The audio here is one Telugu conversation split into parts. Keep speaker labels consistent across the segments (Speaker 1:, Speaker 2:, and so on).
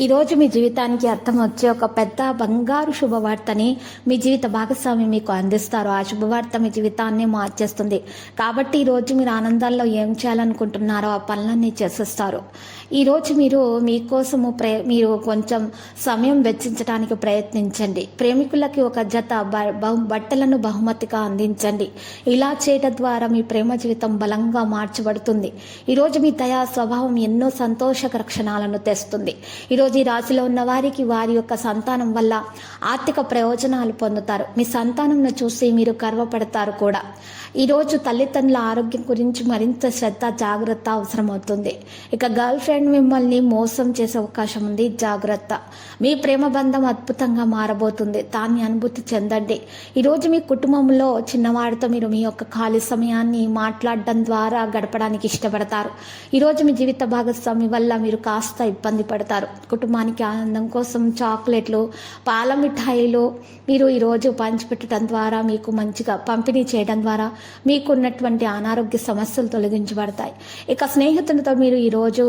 Speaker 1: ఈరోజు మీ జీవితానికి అర్థం వచ్చే ఒక పెద్ద బంగారు శుభవార్తని మీ జీవిత భాగస్వామి మీకు అందిస్తారు. ఆ శుభవార్త మీ జీవితాన్ని మార్చేస్తుంది. కాబట్టి ఈరోజు మీరు ఆనందాల్లో ఏం చేయాలనుకుంటున్నారో ఆ పనులన్నీ చేసేస్తారు. ఈరోజు మీరు మీకోసము ప్రే మీరు కొంచెం సమయం వెచ్చించడానికి ప్రయత్నించండి. ప్రేమికులకి ఒక జత బ- బహు- బట్టలను బహుమతిగా అందించండి. ఇలా చేయడం ద్వారా మీ ప్రేమ జీవితం బలంగా మార్చబడుతుంది. ఈరోజు మీ దయా స్వభావం ఎన్నో సంతోషకర క్షణాలను తెస్తుంది. ఈరోజు ఈ రాశిలో ఉన్న వారికి వారి యొక్క సంతానం వల్ల ఆర్థిక ప్రయోజనాలు పొందుతారు. మీ సంతానంను చూసి మీరు గర్వపడతారు కూడా. ఈరోజు తల్లిదండ్రుల ఆరోగ్యం గురించి మరింత శ్రద్ధ జాగ్రత్త అవసరమవుతుంది. ఇక గర్ల్ ఫ్రెండ్ మిమ్మల్ని మోసం చేసే అవకాశం ఉంది. జాగ్రత్త. మీ ప్రేమ బంధం అద్భుతంగా మారబోతుంది. దాన్ని అనుభూతి చెందండి. ఈరోజు మీ కుటుంబంలో చిన్నవాడితో మీరు మీ యొక్క ఖాళీ సమయాన్ని మాట్లాడడం ద్వారా గడపడానికి ఇష్టపడతారు. ఈరోజు మీ జీవిత భాగస్వామి వల్ల మీరు కాస్త ఇబ్బంది పడతారు. కుటుంబానికి ఆనందం కోసం చాక్లెట్లు పాల మిఠాయిలు మీరు ఈరోజు పంచిపెట్టడం ద్వారా మీకు మంచిగా పంపిణీ చేయడం ద్వారా మీకున్నటువంటి అనారోగ్య సమస్యలు తొలగించబడతాయి. ఇక స్నేహితులతో మీరు ఈరోజు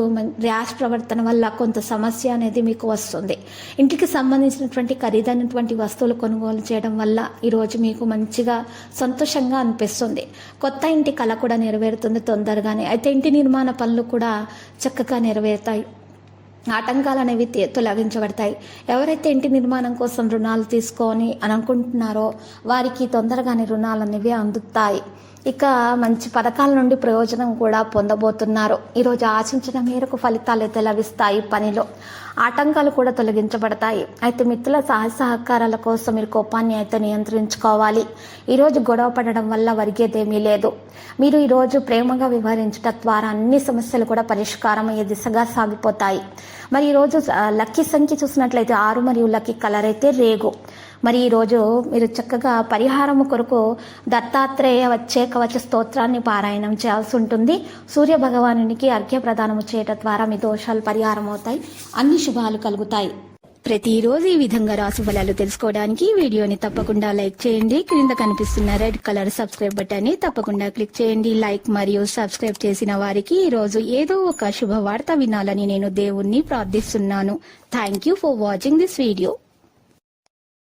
Speaker 1: ర్యాష్ ప్రవర్తన వల్ల కొంత సమస్య అనేది మీకు వస్తుంది. ఇంటికి సంబంధించినటువంటి ఖరీదైనటువంటి వస్తువులు కొనుగోలు చేయడం వల్ల ఈరోజు మీకు మంచిగా సంతోషంగా అనిపిస్తుంది. కొత్త ఇంటి కళ కూడా నెరవేరుతుంది తొందరగానే. అయితే ఇంటి నిర్మాణ పనులు కూడా చక్కగా నెరవేరుతాయి. ఆటంకాలు అనేవి తే- తొలగించబడతాయి. ఎవరైతే ఇంటి నిర్మాణం కోసం రుణాలు తీసుకొని అని అనుకుంటున్నారో వారికి తొందరగానే రుణాలు అనేవి అందుతాయి. ఇక మంచి పథకాల నుండి ప్రయోజనం కూడా పొందబోతున్నారు. ఈరోజు ఆశించిన మేరకు ఫలితాలు అయితే లభిస్తాయి పనిలో. ఆటంకాలు కూడా తొలగించబడతాయి. అయితే మిత్రుల సహాయ సహకారాల కోసం మీరు కోపాన్ని అయితే నియంత్రించుకోవాలి ఈరోజు గొడవ పడడం వల్ల వరిగేదేమీ లేదు. మీరు ఈరోజు ప్రేమగా వ్యవహరించడం ద్వారా అన్ని సమస్యలు కూడా పరిష్కారం అయ్యే దిశగా సాగిపోతాయి. మరి ఈరోజు లక్కీ సంఖ్య చూసినట్లయితే ఆరు మరియు లక్కీ కలర్ అయితే రేగు. మరి ఈరోజు మీరు చక్కగా పరిహారం కొరకు దత్తాత్రేయ వచ్చే కవచ స్తోత్రాన్ని పారాయణం చేయాల్సి ఉంటుంది. సూర్య భగవానునికి అర్ఘ్య ప్రదానము చేయటం ద్వారా మీ దోషాలు పరిహారం అవుతాయి అన్ని శుభాలు కలుగుతాయి. ప్రతిరోజు ఈ విధంగా రాసు ఫలాలు తెలుసుకోవడానికి వీడియోని తప్పకుండా లైక్ చేయండి. క్రింద కనిపిస్తున్న రెడ్ కలర్ సబ్స్క్రైబ్ బటన్ని తప్పకుండా క్లిక్ చేయండి. లైక్ మరియు సబ్స్క్రైబ్ చేసిన వారికి ఈ రోజు ఏదో ఒక శుభవార్త వినాలని నేను దేవుణ్ణి ప్రార్థిస్తున్నాను. Thank you for watching this video